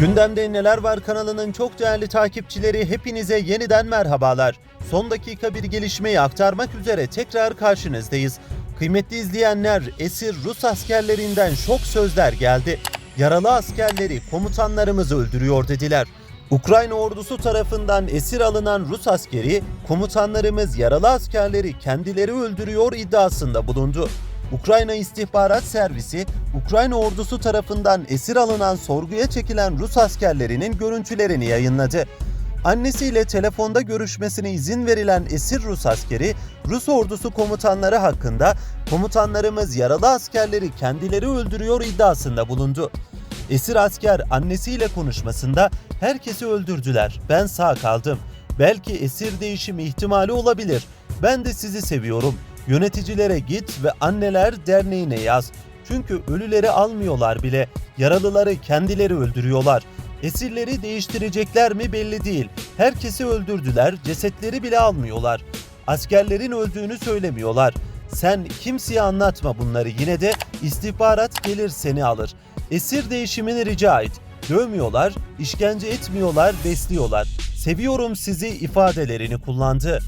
Gündemde Neler Var kanalının çok değerli takipçileri hepinize yeniden merhabalar. Son dakika bir gelişmeyi aktarmak üzere tekrar karşınızdayız. Kıymetli izleyenler, esir Rus askerlerinden şok sözler geldi. Yaralı askerleri komutanlarımız öldürüyor dediler. Ukrayna ordusu tarafından esir alınan Rus askeri, komutanlarımız yaralı askerleri kendileri öldürüyor iddiasında bulundu. Ukrayna İstihbarat Servisi, Ukrayna ordusu tarafından esir alınan sorguya çekilen Rus askerlerinin görüntülerini yayınladı. Annesiyle telefonda görüşmesine izin verilen esir Rus askeri, Rus ordusu komutanları hakkında komutanlarımız yaralı askerleri kendileri öldürüyor iddiasında bulundu. Esir asker annesiyle konuşmasında herkesi öldürdüler, ben sağ kaldım. Belki esir değişimi ihtimali olabilir. Ben de sizi seviyorum. Yöneticilere git ve anneler derneğine yaz. Çünkü ölüleri almıyorlar bile. Yaralıları kendileri öldürüyorlar. Esirleri değiştirecekler mi belli değil. Herkesi öldürdüler, cesetleri bile almıyorlar. Askerlerin öldüğünü söylemiyorlar. Sen kimseye anlatma bunları yine de istihbarat gelir seni alır. Esir değişimini rica et. Dövmüyorlar, işkence etmiyorlar, besliyorlar. Seviyorum sizi ifadelerini kullandı.